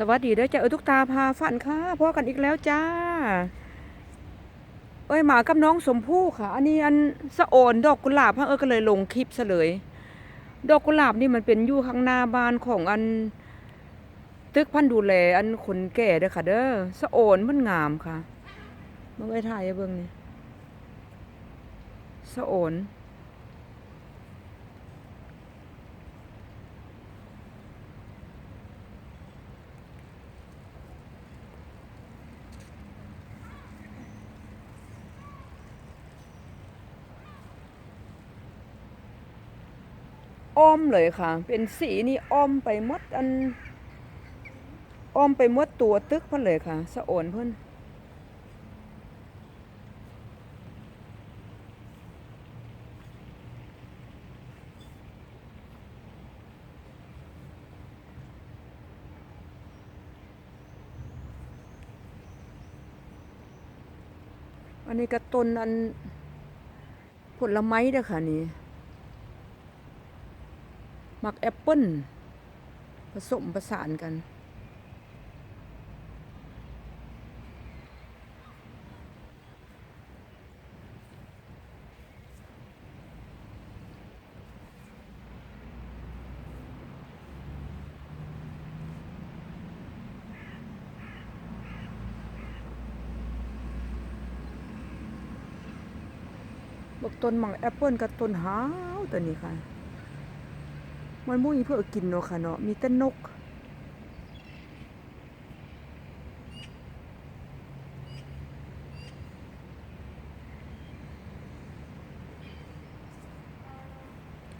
สวัสดีเด้อจ้าเออทุกตาพาฝันค่ะพอกันอีกแล้วจ้า เอ้ยหมากับน้องสมพู่ค่ะ อันนี้อันสะโอนดอกกุหลาบฮะเออก็เลยลงคลิปซะเลย ดอกกุหลาบนี่มันเป็นอยู่ข้างหน้าบ้านของอัน ตึกพันดูแลอันคนแก่เด้อค่ะ เด้อสะโอนมันงามค่ะมื่อไว้ถ่ายเบิ่งนี่สะโอน อ้อมเลยค่ะ เป็นสีนี่อ้อมไปหมดอัน อ้อมไปหมดตัวตึกเพิ่นเลยค่ะ สะโอนเพิ่นอันนี้ก็ต้นอันผลไม้เด้อค่ะนี่ มักแอปเปิ้ลผสมประสานกันบอกต้นมังแอปเปิ้ลกับต้นหาวตัวนี้ค่ะ มันมุ้ยเพื่อกินเนาะค่ะเนาะมีแต่นก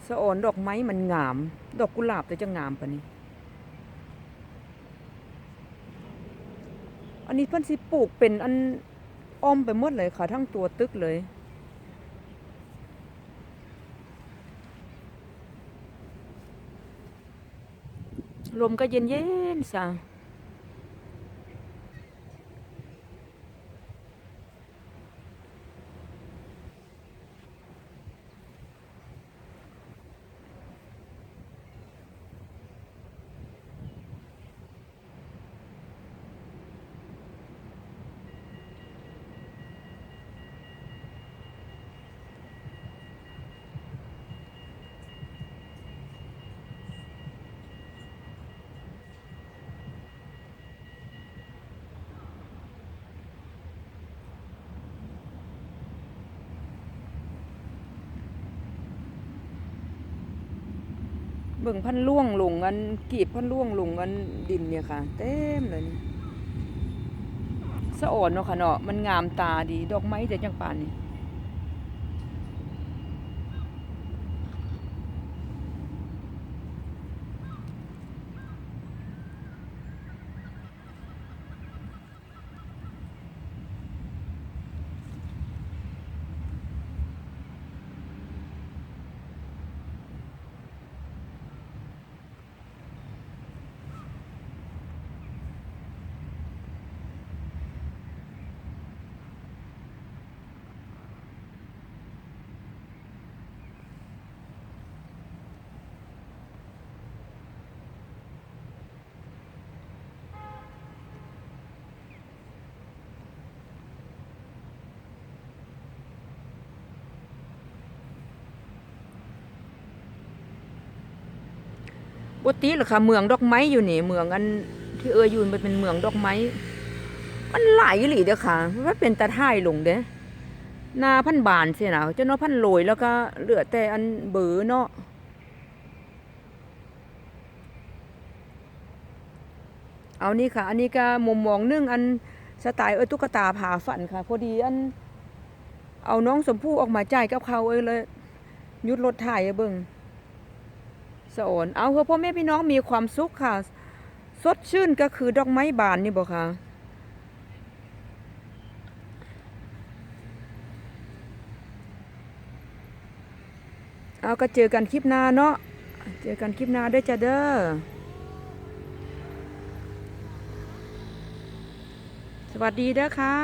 สะออนดอกไม้มันงาม ดอกกุหลาบแต่จะงามปะนี้อันนี้เพิ่นสิปลูกเป็นอันอ้อมไปหมดเลยค่ะ ทั้งตัวตึกเลย ลมก็เย็นเย็นๆซ เบิ่งพันล่วงลงกันกีบพันล่วงลงกันดินเนี่ยค่ะ เต็มเลยสะอ่อนเนาะค่ะเนาะมันงามตาดี ดอกไม้แต่จังปานนี่ ปกติหรอค่ะเมืองดอกไม้อยู่นี่เมืองอันที่เอออยู่มันเป็นเมืองดอกไม้ มันหลายหลีเด้อค่ะมันเป็นตาท่ายลงเด้หนาพันบานเสียนะเจ้าเนาะพันโรยแล้วก็เหลือแต่อันเบือเนาะเอานี่ค่ะ อันนี้ก็มุมมองนึงอันสไตล์เอ้ยตุ๊กตาผ่าฝันค่ะ พอดีอัน เอาน้องสมพู่ออกมาจ่ายกับเขาเอ้ยเลยหยุดรถถ่ายเบิ่ง สะโอนเอาเพื่อพ่อแม่พี่น้องมีความสุขค่ะ สดชื่นก็คือดอกไม้บานนี่บอกค่ะเอาก็เจอกันคลิปหน้าเนาะเจอกันคลิปหน้าด้วยจ้ะเด้อสวัสดีเด้อค่ะ